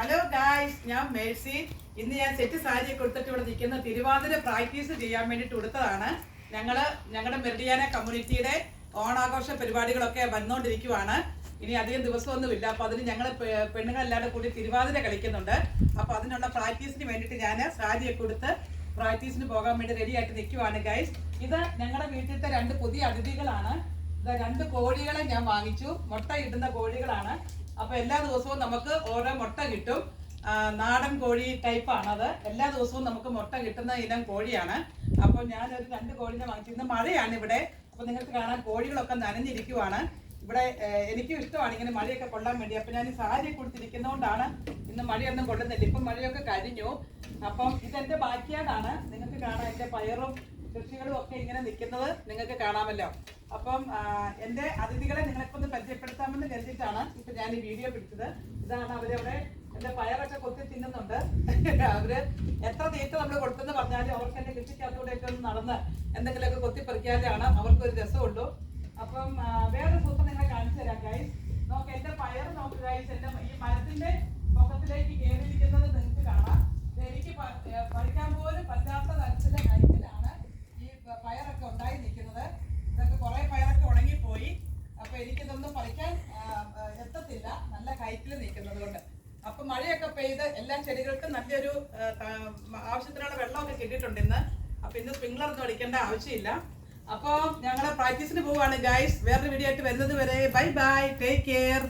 Hello guys ഞാൻ Mercy. ഇന്ന് ഞാൻ സെറ്റ് സാരി കൊടുത്തിട്ട് ഇവിടെ നിൽക്കുന്ന തിരുവാതിര പ്രാക്ടീസ് ചെയ്യാൻ വേണ്ടിയിട്ട് കൊടുത്തതാണ് ഞങ്ങൾ ഞങ്ങളുടെ മെറിഡിയാന കമ്മ്യൂണിറ്റിയുടെ ഓണാഘോഷ പരിപാടികളൊക്കെ വന്നുകൊണ്ടിരിക്കുവാണ് ഇനി അധികം ദിവസമൊന്നുമില്ല. അപ്പൊ അതിന് ഞങ്ങൾ പെണ്ണുങ്ങളെല്ലാവരും കൂടി തിരുവാതിര കളിക്കുന്നുണ്ട്. അപ്പൊ അതിനുള്ള പ്രാക്ടീസിന് വേണ്ടിയിട്ട് ഞാൻ സാരിയൊക്കെ കൊടുത്ത് പ്രാക്ടീസിന് പോകാൻ വേണ്ടി റെഡിയായിട്ട് നിൽക്കുവാണ് ഗൈസ് ഇത് ഞങ്ങളുടെ വീട്ടിലത്തെ രണ്ട് പുതിയ അതിഥികളാണ്. രണ്ട് കോഴികളെ ഞാൻ വാങ്ങിച്ചു. മുട്ട ഇടുന്ന കോഴികളാണ്. അപ്പൊ എല്ലാ ദിവസവും നമുക്ക് ഓരോ മുട്ട കിട്ടും. നാടൻ കോഴി ടൈപ്പാണ് അത് എല്ലാ ദിവസവും നമുക്ക് മുട്ട കിട്ടുന്ന ഇനം കോഴിയാണ്. അപ്പോൾ ഞാൻ ഒരു രണ്ട് കോഴിനെ വാങ്ങിച്ചിരുന്ന മഴയാണ് ഇവിടെ. അപ്പോൾ നിങ്ങൾക്ക് കാണാൻ കോഴികളൊക്കെ നനഞ്ഞിരിക്കുവാണ്. ഇവിടെ എനിക്കും ഇഷ്ടമാണ് ഇങ്ങനെ മഴയൊക്കെ കൊള്ളാൻ വേണ്ടി. അപ്പൊ ഞാൻ സാരി കൊടുത്തിരിക്കുന്നതുകൊണ്ടാണ് ഇന്ന് മഴയൊന്നും കൊള്ളുന്നില്ല. ഇപ്പം മഴയൊക്കെ കഴിഞ്ഞു. അപ്പം ഇതെന്റെ ബാക്കിയാടാണ് നിങ്ങൾക്ക് കാണാം എന്റെ പയറും കൃഷികളും ഒക്കെ ഇങ്ങനെ നിൽക്കുന്നത്. നിങ്ങൾക്ക് കാണാമല്ലോ. അപ്പം എന്റെ അതിഥികളെ നിങ്ങളെപ്പോ ഒന്ന് പരിചയപ്പെടുത്താമെന്ന് കരുതിയിട്ടാണ് ഇപ്പൊ ഞാൻ ഈ വീഡിയോ പിടിച്ചത്. ഇതാണ് അവരവിടെ എന്റെ പയറൊക്കെ കൊത്തി തിന്നുന്നുണ്ട്. അവർ എത്ര തീറ്റ നമ്മൾ കൊടുത്തെന്ന് പറഞ്ഞാലും അവർക്ക് എന്റെ കൃഷിക്കകത്തൂടെയൊക്കെ ഒന്ന് നടന്ന് എന്തെങ്കിലുമൊക്കെ കൊത്തി പറിക്കാതെയാണ് അവർക്കൊരു രസമുള്ളൂ. അപ്പം വേറെ സൂത്രം നിങ്ങളെ കാണിച്ചു തരാം ഗൈസ് നോക്ക് എന്റെ പയർ നോക്ക് ഗൈസ് എന്റെ ഈ മരത്തിന്റെ നല്ല ഹൈറ്റിൽ നിൽക്കുന്നത് കൊണ്ട്. അപ്പൊ മഴയൊക്കെ പെയ്ത് എല്ലാ ചെടികൾക്കും നല്ലൊരു ആവശ്യത്തിനുള്ള വെള്ളമൊക്കെ കിട്ടിയിട്ടുണ്ട് ഇന്ന്. അപ്പൊ ഇന്ന് സ്പ്രിംഗ്ലർ ഒന്നും അടിക്കേണ്ട ആവശ്യമില്ല. അപ്പൊ ഞങ്ങൾ പ്രാക്ടീസിന് പോവാണ് ഗൈസ് വേറൊരു വീഡിയോ ആയിട്ട് വരുന്നത് വരെ. Bye bye take care